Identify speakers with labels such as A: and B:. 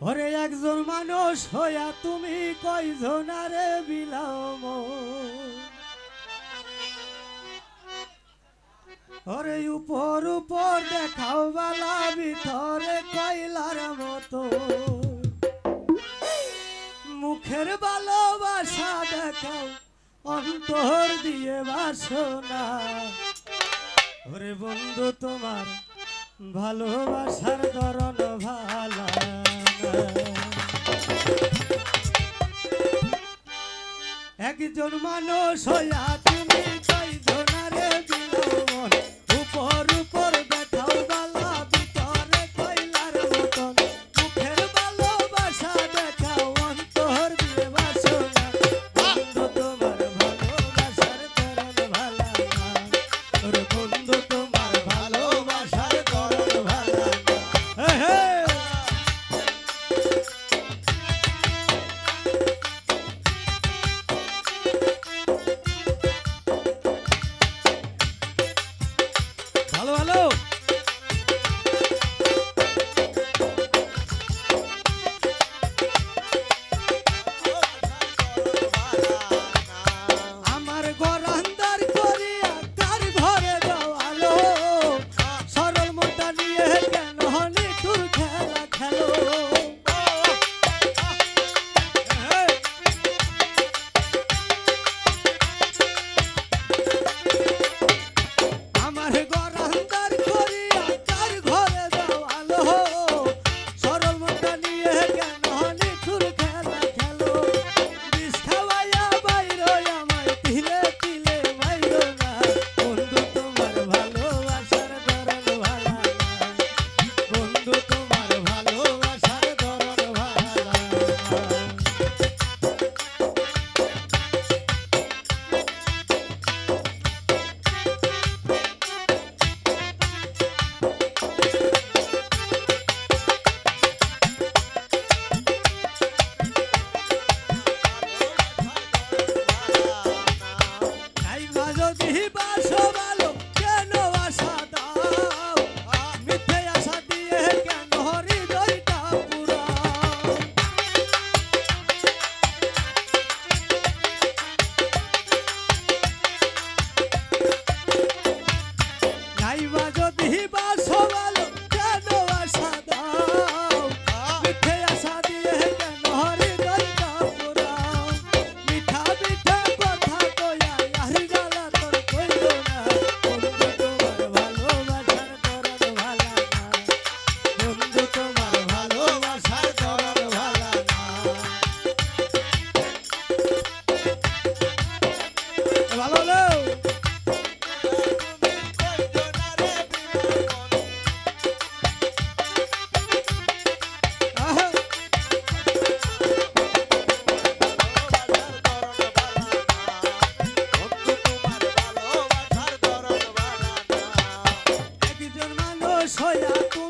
A: ওরে একজন মানুষ হইয়া তুমি কয়জন আরে বিলাম ওরে উপর উপর দেখাও বালা, ভিতরে কয়লার মতো। মুখের ভালোবাসা দেখাও, অন্তর দিয়ে বাসনা ওরে বন্ধু, তোমার ভালোবাসার ধরন ভালা একজন মানুষ হইয়া সয়া তো